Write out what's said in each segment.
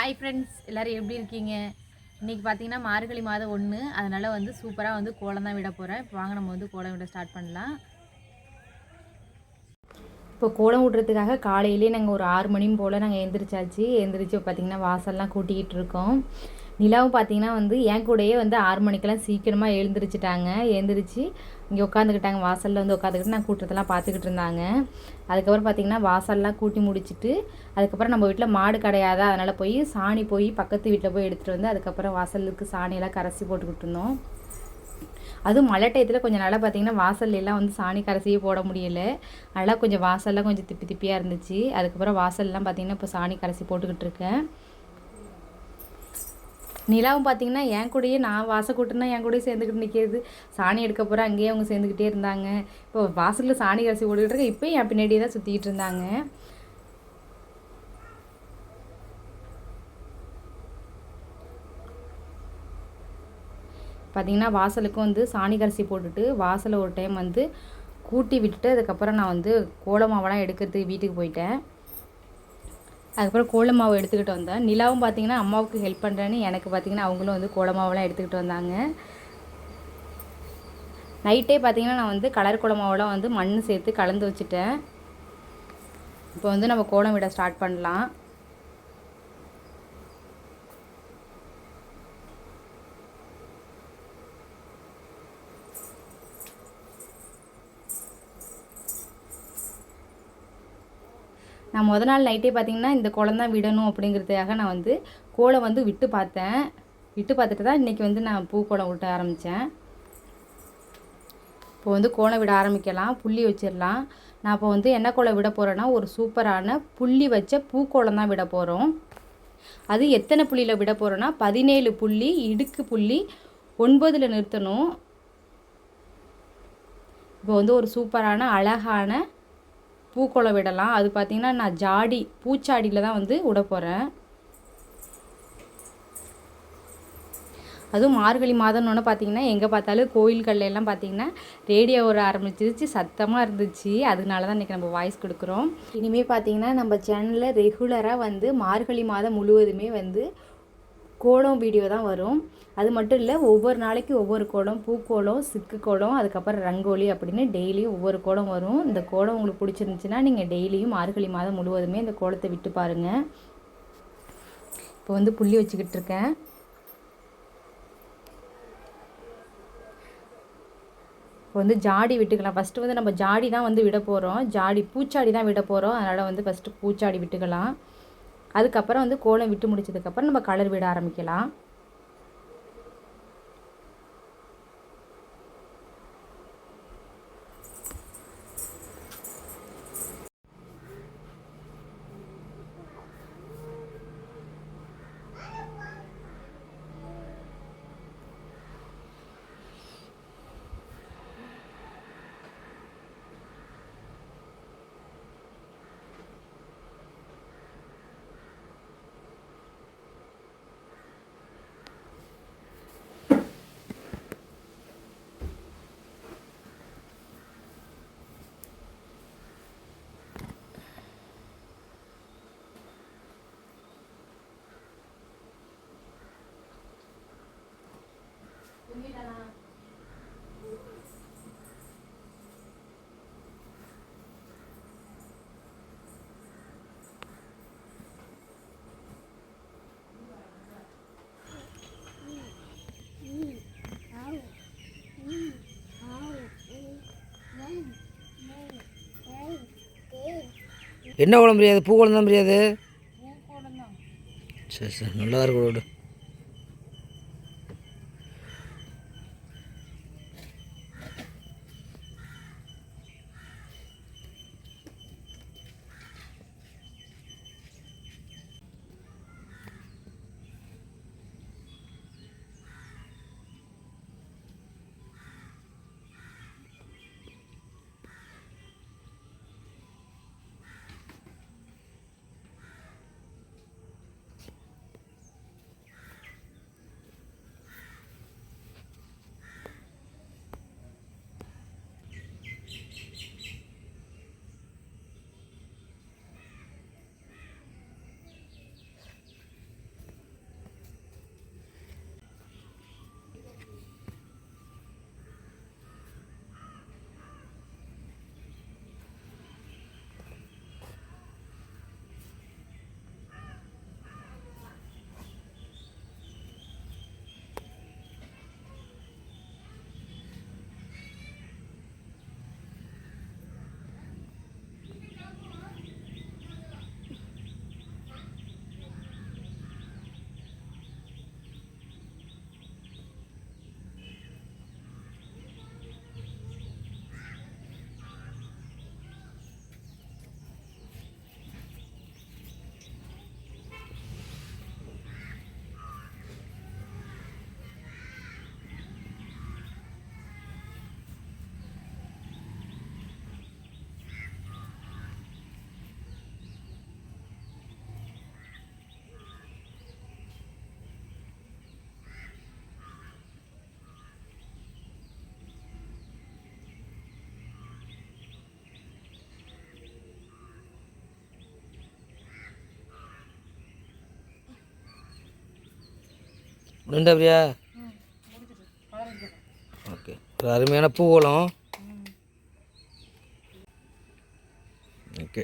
Hi friends எல்லோரும் எப்படி இருக்கீங்க? இன்றைக்கி பார்த்தீங்கன்னா மார்கழி மாதம் ஒன்று அதனால் வந்து சூப்பராக வந்து கோலம் தான் விட போகிறேன் இப்போ வாங்க நம்ம வந்து கோலம் விட ஸ்டார்ட் பண்ணலாம். இப்போ கோலம் விடுறதுக்காக காலையிலே நாங்கள் ஒரு ஆறு மணி போல் நாங்கள் எழுந்திரிச்சாச்சு எழுந்திரிச்சு பார்த்திங்கன்னா வாசல்லாம் கூட்டிக்கிட்டு இருக்கோம். நிலாவும் பார்த்தீங்கன்னா வந்து என் கூடயே வந்து ஆறு மணிக்கெல்லாம் சீக்கிரமாக எழுந்திரிச்சிட்டாங்க. எழுந்திரிச்சு இங்கே உட்காந்துக்கிட்டாங்க வாசலில் வந்து உட்காந்துக்கிட்டு நான் கூட்டத்தெல்லாம் பார்த்துக்கிட்டு இருந்தாங்க. அதுக்கப்புறம் பார்த்திங்கன்னா வாசல்லாம் கூட்டி முடிச்சுட்டு அதுக்கப்புறம் நம்ம வீட்டில் மாடு கிடையாதா? அதனால் போய் சாணி போய் பக்கத்து வீட்டில் போய் எடுத்துகிட்டு வந்து அதுக்கப்புறம் வாசலுக்கு சாணியெல்லாம் கரைச்சி போட்டுக்கிட்டு இருந்தோம். அதுவும் மழை டயத்தில் கொஞ்சம் நல்லா பார்த்தீங்கன்னா வாசல்லாம் வந்து சாணி கரைசியே போட முடியல. நல்லா கொஞ்சம் வாசல்லாம் கொஞ்சம் திப்பி திப்பியாக இருந்துச்சு. அதுக்கப்புறம் வாசல்லாம் பார்த்தீங்கன்னா இப்போ சாணி கரைசி போட்டுக்கிட்டு இருக்கேன். நிலாவும் பார்த்தீங்கன்னா என் கூடயே நான் வாசல் கூட்டுனா என் கூடயே சேர்ந்துக்கிட்டு நிற்கிறது சாணி எடுக்க போகிற அங்கேயே அவங்க சேர்ந்துக்கிட்டே இருந்தாங்க. இப்போ வாசலில் சாணி கரைசி ஓடிக்கிட்டு இருக்க இப்போயும் என் பின்னாடியே தான் சுற்றிக்கிட்டு இருந்தாங்க. பார்த்திங்கன்னா வாசலுக்கும் வந்து சாணி கரைசி போட்டுட்டு வாசலை ஒரு டைம் வந்து கூட்டி விட்டுட்டு அதுக்கப்புறம் நான் வந்து கோலமாவெல்லாம் எடுக்கிறதுக்கு வீட்டுக்கு போயிட்டேன். அதுக்கப்புறம் கோல மாவு எடுத்துக்கிட்டு வந்தேன். நிலாவும் பார்த்தீங்கன்னா அம்மாவுக்கு ஹெல்ப் பண்ணுறேன்னு எனக்கு பார்த்தீங்கன்னா அவங்களும் வந்து கோலமாவெல்லாம் எடுத்துக்கிட்டு வந்தாங்க. நைட்டே பார்த்தீங்கன்னா நான் வந்து கலர் கோலமாவெல்லாம் வந்து மண் சேர்த்து கலந்து வச்சுட்டேன். இப்போ வந்து நம்ம கோலம் விட ஸ்டார்ட் பண்ணலாம். நான் முத நாள் நைட்டே பார்த்தீங்கன்னா இந்த குளம் தான் விடணும் அப்படிங்கிறதுக்காக நான் வந்து கோலம் வந்து விட்டு பார்த்தேன். விட்டு பார்த்துட்டு தான் இன்றைக்கி வந்து நான் பூ கோலம் விட்ட ஆரம்பித்தேன் இப்போ வந்து கோலம் விட ஆரம்பிக்கலாம் புள்ளி வச்சிடலாம். நான் இப்போ வந்து என்ன கோலம் விட போகிறேன்னா ஒரு சூப்பரான புள்ளி வச்ச பூக்கோலம் தான் விட போகிறோம் அது எத்தனை புள்ளியில் விட போகிறோன்னா பதினேழு புள்ளி இடுக்கு புள்ளி ஒன்பதில் நிறுத்தணும். இப்போ வந்து ஒரு சூப்பரான அழகான பூக்கோலம் விடலாம். அது பார்த்திங்கன்னா நான் ஜாடி பூச்சாடியில் தான் வந்து விட போகிறேன் அதுவும் மார்கழி மாதம்னு பார்த்தீங்கன்னா எங்கே பார்த்தாலும் கோயில்கள்ல எல்லாம் பார்த்தீங்கன்னா ரேடியோ வர ஆரம்பிச்சிருச்சு சத்தமாக இருந்துச்சு. அதனால தான் இன்றைக்கி நம்ம வாய்ஸ் கொடுக்குறோம். இனிமேல் பார்த்தீங்கன்னா நம்ம சேனலில் ரெகுலராக வந்து மார்கழி மாதம் முழுவதுமே வந்து கோலம் வீடியோ தான் வரும். அது மட்டும் இல்லை ஒவ்வொரு நாளைக்கு ஒவ்வொரு கோலம் பூக்கோலம் சிக்கு கோலம் அதுக்கப்புறம் ரங்கோலி அப்படின்னு டெய்லியும் ஒவ்வொரு கோலம் வரும். இந்த கோலம் உங்களுக்கு பிடிச்சிருந்துச்சுன்னா நீங்கள் டெய்லியும் மார்கழி மாதம் முழுவதுமே இந்த கோலத்தை விட்டு பாருங்கள் இப்போ வந்து புள்ளி வச்சுக்கிட்டு இருக்கேன். இப்போ வந்து ஜாடி விட்டுக்கலாம். ஃபஸ்ட்டு வந்து நம்ம ஜாடி தான் வந்து விட போகிறோம் ஜாடி பூச்சாடி தான் விட போகிறோம் அதனால் வந்து ஃபஸ்ட்டு பூச்சாடி விட்டுக்கலாம். அதுக்கப்புறம் வந்து கோலம் விட்டு முடிச்சதுக்கப்புறம் நம்ம கலர் விட ஆரம்பிக்கலாம். என்ன குழம்பு முடியாது? பூ குழம்பு தான் முடியாது? சரி சரி. நல்லா இருக்கும் முடிஞ்சா பிரியா ஓகே. ஒரு அருமையான பூவலம் ஓகே.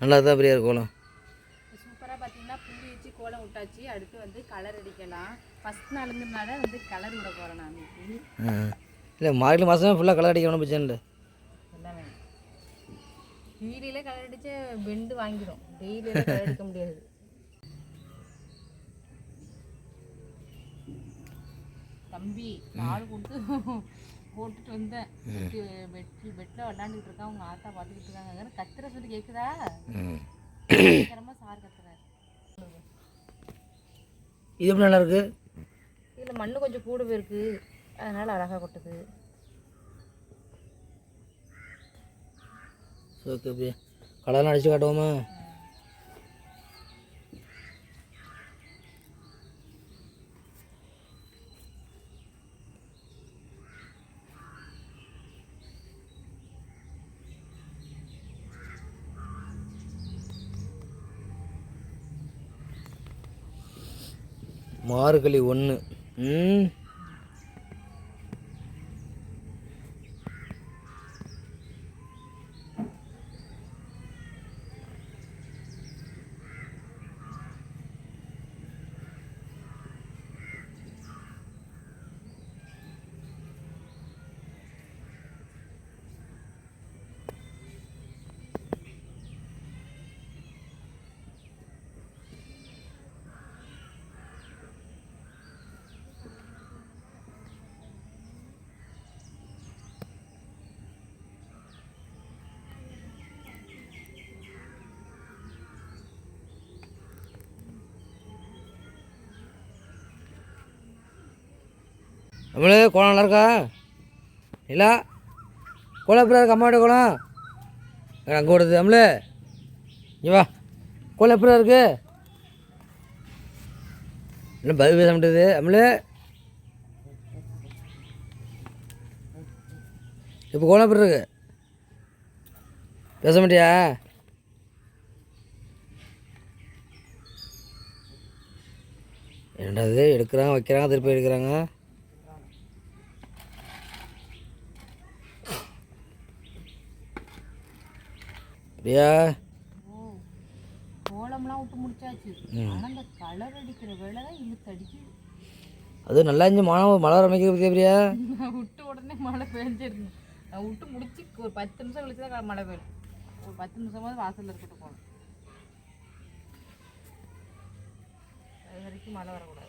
நல்லா தான் பிரியா கோலம். சூப்பராக பார்த்தீங்கன்னா புள்ளி வச்சு கோலம் விட்டாச்சு. அடுத்து வந்து கலர் அடிக்கலாம். ஃபஸ்ட் நாளுங்கிறனால வந்து கலர் விட போகிறேன் நான் இல்லை மார்கழி மாதம் ஃபுல்லாக கலர் அடிக்கணும் பிரச்சனை இல்லை. எல்லாமே. கலர் அடிச்சா பெண்டு வாங்கிடும் டெய்லியில கலர் அடிக்க முடியாது. தம்பி பால் கொடுத்து போட்டுட்டு வந்தேன். பெட்டு பெட்டில் விளாண்டுக்கிட்டு இருக்கான். அவங்க ஆத்தா பார்த்துக்கிட்டு இருக்காங்க. கத்துற சொல்லி கேட்குதா ம் பயங்கரமாக சார் கத்துறாரு. இது எப்படி நல்லா இருக்கு? இதில் மண்ணு கொஞ்சம் கூட போயிருக்கு அதனால அழகாக கொட்டுது. ஓகே கலர்லாம் அடிச்சு காட்டுவோமா? மார்கழி ஒன்று ம் நம்மளே கோலம் நல்லா இருக்கா? இல்லை கோலம் எப்படி இருக்கு அம்மாவோட கோலம்? அங்கே ஓடுது நம்மளே இங்கே வா. கோலம் எப்படி இருக்கு? என்ன பதில் பேச மாட்டேது நம்மளே இப்போ கோலம் எப்படி இருக்கு? பேச மாட்டியா? என்னடா இது எடுக்கிறாங்க வைக்கிறாங்க திருப்பி எடுக்கிறாங்க. ஓ கோலம்லாம் விட்டு முடிச்சாச்சு. ஆனால் அந்த கலர் அடிக்கிற வேலை தான் இழுத்து அது நல்லா இருந்துச்சு மழை மழை அமைக்கிற பற்றியா பிரியா நான் விட்டு உடனே மழை பெஞ்சிருந்தேன் நான் விட்டு முடிச்சு ஒரு பத்து நிமிஷம் கழிச்சு தான் மழை பெய்யும். ஒரு பத்து நிமிஷமாவது வாசல்ல இருக்கட்டும் போகணும். அது வரைக்கும் மழை வரக்கூடாது.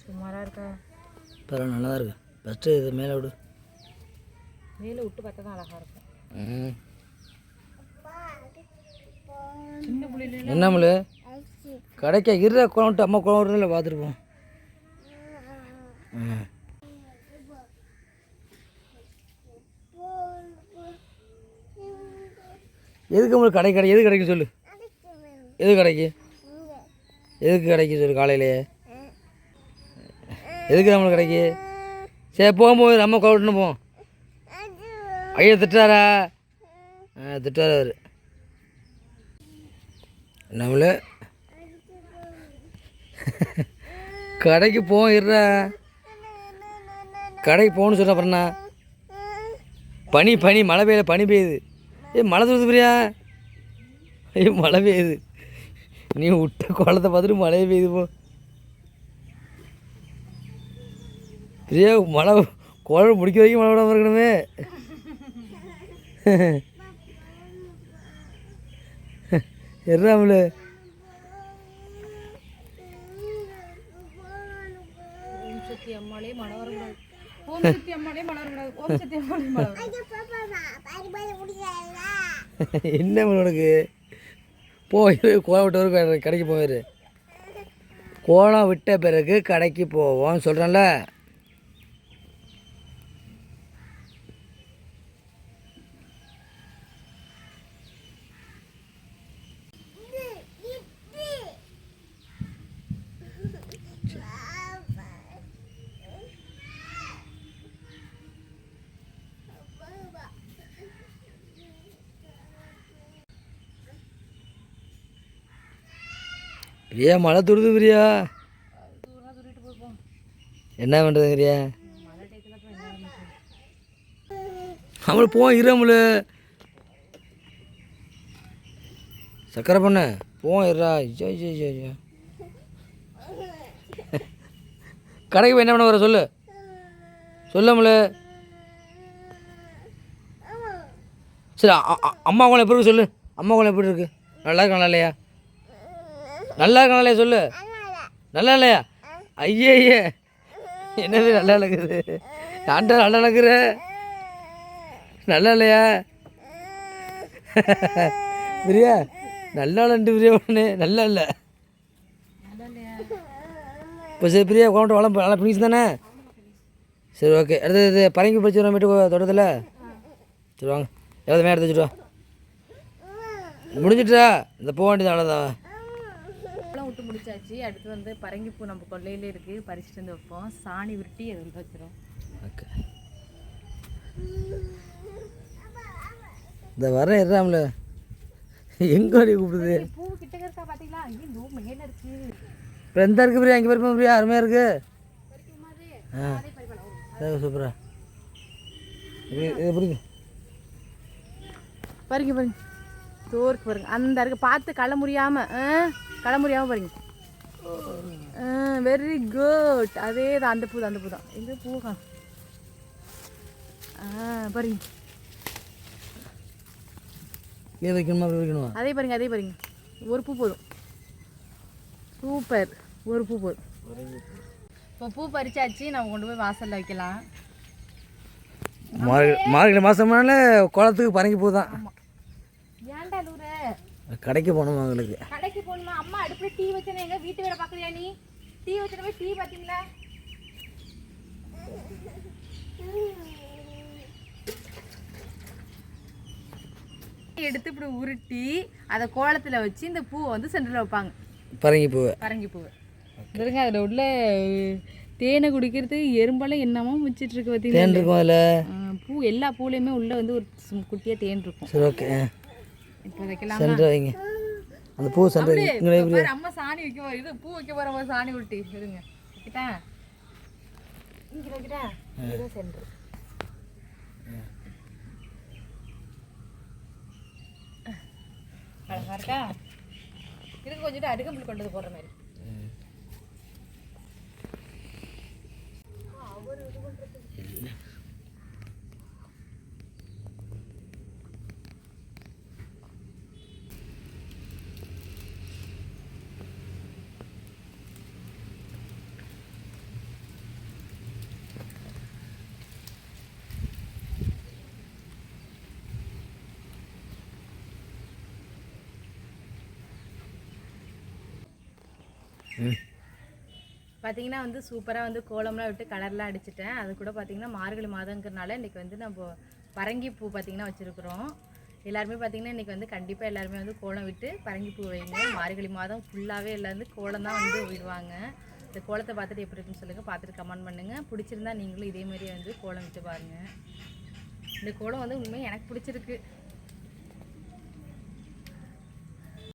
சுமாராக இருக்கா? பரவாயில்ல நல்லா தான் இருக்கு. ஃபஸ்ட்டு இது மேலே விடு. மேலே விட்டு பார்த்தா தான் அழகாக இருக்கும். ம் என்ன மலு கடைக்க இருற குளம் விட்டு அம்மா குளம் விட்டுல பார்த்துருப்போம் எதுக்கு நம்மளுக்கு கடை கடை எது கிடைக்கும் சொல்லு? எது கடைக்கு? எதுக்கு கிடைக்கு சொல்லு காலையிலேயே? எதுக்கு நம்மளுக்கு கிடைக்கு? சரி போகும்போது நம்ம குளம் போவோம். ஐயா திட்டாரா ஆ அவர். நம்மள கடைக்கு போவோம் இருற கடைக்கு போகணும்னு சொன்ன அப்புறம்ண்ணா பனி பனி மழை பெய்யல பனி பெய்யுது. ஏ மழை தூது பிரியா? ஐயோ மழை பெய்யுது. நீ விட்ட குளத்தை பார்த்துட்டு மழையே பெய்யுது போ. பிரியா மழை குழம்பு முடிக்க வரைக்கும் மழை விடாம இருக்கணுமே. வரக்கூடாது. என்ன உனக்கு? போய் கோலம் விட்டு வரும் கடைக்கு போவார் கோலம் விட்ட பிறகு கடைக்கு போவோம் சொல்கிறேன்ல பிரியா மழை துருது பிரியா. என்ன பண்ணுறதுங்கிறியா அவளை போவோம் இரமுல சக்கரை பண்ண போவோம் இரா ஐயோ ஐயோ ஐயோ, ஐயோ. கடைக்கு போய் என்ன பண்ண வர சொல்லு. சொல்லமுல சரி அம்மா குளம் எப்படி இருக்கு சொல்லு. அம்மா குளம் எப்படி இருக்குது நல்லா இருக்கா நல்லா இல்லையா? நல்லா இருக்கா சொல்லு. நல்லா இல்லையா ஐயே ஐயே என்னது நல்லா இருக்குது ஆண்டா நல்லா நடக்குற நல்லா இல்லையா? பிரியா நல்லா நண்டு பிரியா ஒன்று நல்லா இல்லை. இப்போ சரி பிரியா குழம்பு வளம் நல்லா பிடிச்சி தானே? சரி ஓகே. அடுத்தது இது பரங்கி பிடிச்சி வரோம் வீட்டு சரி வாங்க. எதாவது மேலே எடுத்து வச்சுட்டு முடிஞ்சிட்டா இந்த போக வேண்டியது அவ்வளோதான் முடிச்சாச்சு. அடுத்து வந்து பரங்கிப்பூ நம்ம கொல்லையிலே இருக்குது பறிச்சுட்டு வந்து வைப்போம். சாணி உருட்டி அது வந்து ஓகே. இந்த வர இருறாம்ல எங்கே வரையும் கூப்பிடுது? பூ கிட்ட இருக்கா பார்த்தீங்களா இங்கே நோ மேலே இருக்கு. இப்போ எந்த இருக்கு பிரியா? இங்கே பாருப்பா பிரியா அருமையாக இருக்கு. ஆ. சூப்பரா. இது பிடிக்கும் பாருங்க பாருங்க தோருக்கு பாருங்க. அந்த இருக்கு. பார்த்து கள முடியாம ஆ, கள முடியாம பாருங்க வெரி குட் அதே தான் அந்த பூ தான் அந்த பூ தான் எங்க பூ பாருங்க. கீழே வைக்கணுமா வைக்கணுமா? அதே பாருங்க அதே பாருங்க. ஒரு பூ போதும். சூப்பர் ஒரு பூ போதும். இப்போ பூ பறிச்சாச்சு நம்ம கொண்டு போய் வாசல்ல வைக்கலாம். மார்கழி மார்கழி மாதம்னால குளத்துக்கு பறங்கி பூ தான். லூர கடைக்கு போகணும் அவங்களுக்கு கடைக்கு போகணுமா? அம்மா அடுப்புல டீ வச்சனே எங்க வீட்டு வேலை பார்க்கறியா நீ? டீ வச்சன போய் டீ பாத்தீங்களா? எடுத்து இப்படி உருட்டி அதை கோலத்துல வச்சு இந்த பூவை வந்து சென்டரில் வைப்பாங்க. பரங்கி பூவை. பரங்கி பூவை. இருங்க அதில் உள்ள தேனை குடிக்கிறதுக்கு எறும்பெல்லாம் என்னமோ வச்சிட்டு இருக்கு தேன் பார்த்தீங்கன்னா இருக்கும் அதில்? பூ எல்லா பூலையுமே உள்ள வந்து ஒரு சு- குட்டியா தேன் இருக்கும். சரி ஓகே சென்டர் வைங்க. அந்த பூ வைங்க. பாரு, அம்மா சாணி வைக்க போற இது பூ வைக்க போற மாதிரி சாணி விட்டு இருங்க. வைக்கிட்டா? இங்க வைக்கிட்டா? இது சென்டர் அழகா இருக்கா இதுக்கு கொஞ்சம் அடுக்கம்புல் கொண்டு வந்து போடுற மாதிரி. பார்த்தீங்கன்னா வந்து சூப்பராக வந்து கோலம்லாம் விட்டு கலர்லாம் அடிச்சிட்டேன். அது கூட பார்த்தீங்கன்னா மார்கழி மாதங்கிறனால இன்றைக்கி வந்து நம்ம பரங்கி பூ பார்த்திங்கன்னா வச்சுருக்குறோம். எல்லாருமே பார்த்தீங்கன்னா இன்றைக்கி வந்து கண்டிப்பாக எல்லாருமே வந்து கோலம் விட்டு பரங்கி பூ வைங்க. மார்கழி மாதம் ஃபுல்லாகவே எல்லாம் வந்து கோலம் தான் வந்து விடுவாங்க. இந்த கோலத்தை பார்த்துட்டு எப்படி இருக்குன்னு சொல்லுங்கள் பார்த்துட்டு கமெண்ட் பண்ணுங்கள் பிடிச்சிருந்தா நீங்களும் இதே மாதிரியே வந்து கோலம் விட்டு பாருங்கள் இந்த கோலம் வந்து உண்மையாக எனக்கு பிடிச்சிருக்கு.